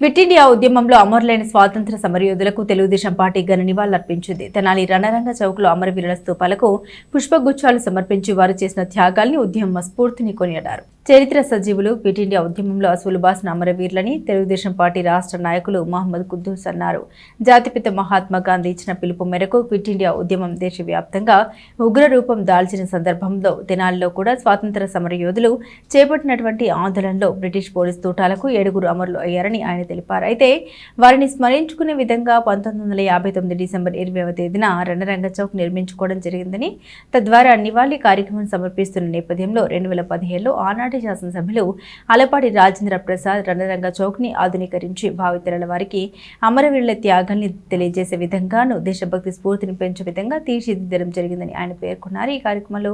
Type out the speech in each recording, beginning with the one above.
Quit India ఉద్యమంలో అమరులైన స్వాతంత్ర సమరయోధులకు తెలుగుదేశం పార్టీ ఘన నివాళులర్పించింది. తెనాలి రణరంగ చౌక్లో అమరవీరుల స్తూపాలకు పుష్పగుచ్చాలు సమర్పించి వారు చేసిన త్యాగాల్ని ఉద్యమ స్ఫూర్తిని కొనియాడారు. చరిత్ర సజీవులు క్విట్ ఇండియా ఉద్యమంలో అసలు బాసిన అమరవీరులని తెలుగుదేశం పార్టీ రాష్ట్ర నాయకులు మహమ్మద్ కుద్దూస్ అన్నారు. జాతిపిత మహాత్మా గాంధీ ఇచ్చిన పిలుపు మేరకు క్విట్ ఇండియా ఉద్యమం దేశవ్యాప్తంగా ఉగ్ర రూపం దాల్చిన సందర్భంలో దినాల్లో కూడా స్వాతంత్ర సమరయోధులు చేపట్టినటువంటి ఆందోళనలో బ్రిటిష్ పోలీస్ తూటాలకు ఏడుగురు అమరులు అయ్యారని ఆయన తెలిపారు. అయితే వారిని స్మరించుకునే విధంగా పంతొమ్మిది వందల యాభై తొమ్మిది డిసెంబర్ ఇరవైవ తేదీన రణరంగ చౌక్ నిర్మించుకోవడం జరిగిందని తద్వారా నివాళి కార్యక్రమం సమర్పిస్తున్న నేపథ్యంలో రెండు వేల పదిహేడులో ఆనాటి శాసనసభ్యులు అలపాటి రాజేంద్ర ప్రసాద్ రణరంగ చౌక్ని ఆధునీకరించి భావితరాల వారికి అమరవీరుల త్యాగాల్ని తెలియజేసే విధంగాను దేశభక్తి స్ఫూర్తిని పెంచే విధంగా తీర్చిదిద్దడం జరిగిందని ఆయన పేర్కొన్నారు. ఈ కార్యక్రమంలో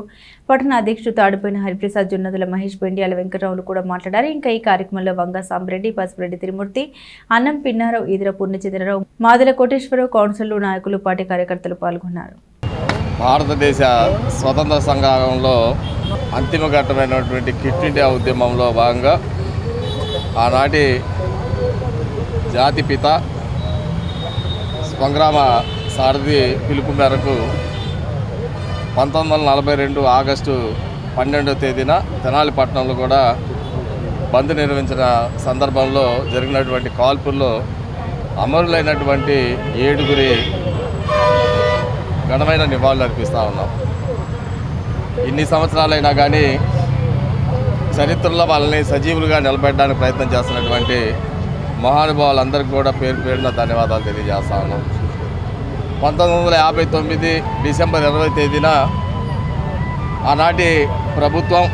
పట్టణ అధ్యక్షుడు తాడుపోయిన హరిప్రసాద్ జొన్నదుల మహేష్ పెండియాల వెంకటరావులు కూడా మాట్లాడారు. ఇంకా ఈ కార్యక్రమంలో వంగ సాంబరెడ్డి పసుపురెడ్డి తిరుమూర్తి అన్నం పిన్నారావు ఈదర పూర్ణచంద్రరావు మాదల కోటేశ్వరరావు కౌన్సిల్ నాయకులు పార్టీ కార్యకర్తలు పాల్గొన్నారు. భారతదేశ స్వతంత్ర సంగ్రామంలో అంతిమ ఘట్టమైనటువంటి కిట్ ఇండియా ఉద్యమంలో భాగంగా ఆనాటి జాతిపిత సంగ్రామ సారథి పిలుపు మేరకు పంతొమ్మిది వందల నలభై రెండు ఆగస్టు పన్నెండవ తేదీన తెనాలి పట్టణంలో కూడా బంద్ నిర్వహించిన సందర్భంలో జరిగినటువంటి కాల్పుల్లో అమరులైనటువంటి ఏడుగురి ఘనమైన నివాళులు అర్పిస్తూ ఉన్నాం. ఇన్ని సంవత్సరాలైనా కానీ చరిత్రలో వాళ్ళని సజీవులుగా నిలబెట్టడానికి ప్రయత్నం చేస్తున్నటువంటి మహానుభావులందరికీ కూడా పేరు పేరున ధన్యవాదాలు తెలియజేస్తా ఉన్నాం. పంతొమ్మిది వందల యాభై తొమ్మిది డిసెంబర్ ఇరవై తేదీన ఆనాటి ప్రభుత్వం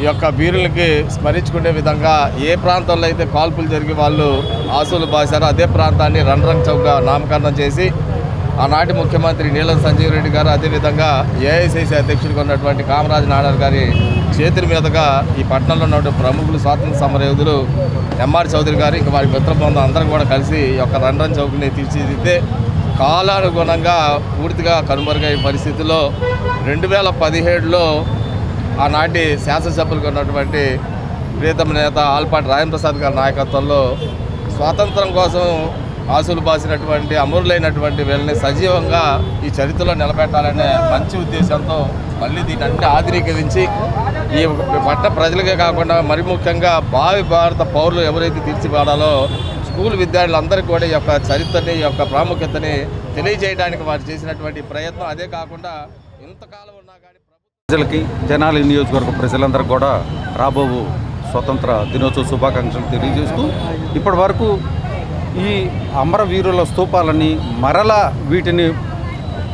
ఈ యొక్క వీరులకి స్మరించుకునే విధంగా ఏ ప్రాంతంలో అయితే కాల్పులు జరిగి వాళ్ళు ఆసులు బాసారో అదే ప్రాంతాన్ని రణరంగ్ చౌక్గా నామకరణం చేసి ఆనాటి ముఖ్యమంత్రి నీలం సంజీవ్ రెడ్డి గారు అదేవిధంగా ఏఐసిసి అధ్యక్షుడిగా ఉన్నటువంటి కామరాజ్ నాడార్ గారి చేతుల మీదుగా ఈ పట్టణంలో ఉన్నటువంటి ప్రముఖులు స్వాతంత్ర సమరయోధులు ఎంఆర్ చౌదరి గారు ఇంకా వారి మిత్ర బృందం అందరం కూడా కలిసి ఈ యొక్క రణరంగ్ చౌక్ని తీర్చిదిద్దే కాలానుగుణంగా పూర్తిగా కనుమరుగయ్యే పరిస్థితిలో రెండు వేల పదిహేడులో ఆనాటి శాసనసభ్యులుగా ఉన్నటువంటి ప్రీతమ నేత ఆల్పాటి రాజేంద్ర ప్రసాద్ గారి నాయకత్వంలో స్వాతంత్రం కోసం ఆశలు బాసినటువంటి అమరులైనటువంటి వీళ్ళని సజీవంగా ఈ చరిత్రలో నిలబెట్టాలనే మంచి ఉద్దేశంతో మళ్ళీ దీన్ని అన్ని ఆధునీకరించి ఈ పట్ట ప్రజలకే కాకుండా మరి ముఖ్యంగా భావి భారత పౌరులు ఎవరైతే తీర్చిపడాలో స్కూల్ విద్యార్థులందరికీ కూడా ఈ యొక్క చరిత్రని ఈ యొక్క ప్రాముఖ్యతని తెలియజేయడానికి వారు చేసినటువంటి ప్రయత్నం. అదే కాకుండా ఇంతకాలం ఉన్నా కానీ ప్రజలకి జనాలి నియోజకవర్గ ప్రజలందరూ కూడా రాబోవు స్వతంత్ర దినోత్సవ శుభాకాంక్షలు తెలియజేస్తూ ఇప్పటి వరకు ఈ అమరవీరుల స్తూపాలని మరల వీటిని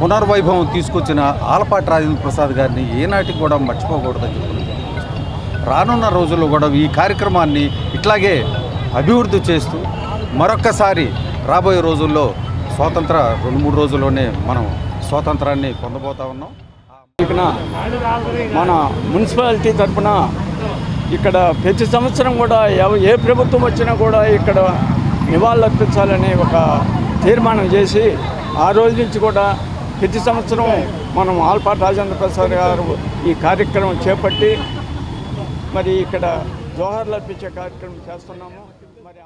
పునర్వైభవం తీసుకొచ్చిన ఆలపాటి రాజేంద్ర ప్రసాద్ గారిని ఏనాటికి కూడా మర్చిపోకూడదని చెప్పి రానున్న రోజుల్లో కూడా ఈ కార్యక్రమాన్ని ఇట్లాగే అభివృద్ధి చేస్తూ మరొక్కసారి రాబోయే రోజుల్లో స్వాతంత్ర రెండు మూడు రోజుల్లోనే మనం స్వాతంత్రాన్ని పొందబోతా ఉన్నాం. మన మున్సిపాలిటీ తరపున ఇక్కడ ప్రతి సంవత్సరం కూడా ఏ ప్రభుత్వం వచ్చినా కూడా ఇక్కడ నివాళులర్పించాలని ఒక తీర్మానం చేసి ఆ రోజు నుంచి కూడా ప్రతి సంవత్సరం మనం ఆల్పాటి రాజేంద్ర ప్రసాద్ గారు ఈ కార్యక్రమం చేపట్టి మరి ఇక్కడ జోహార్లు అర్పించే కార్యక్రమం చేస్తున్నాము. మరి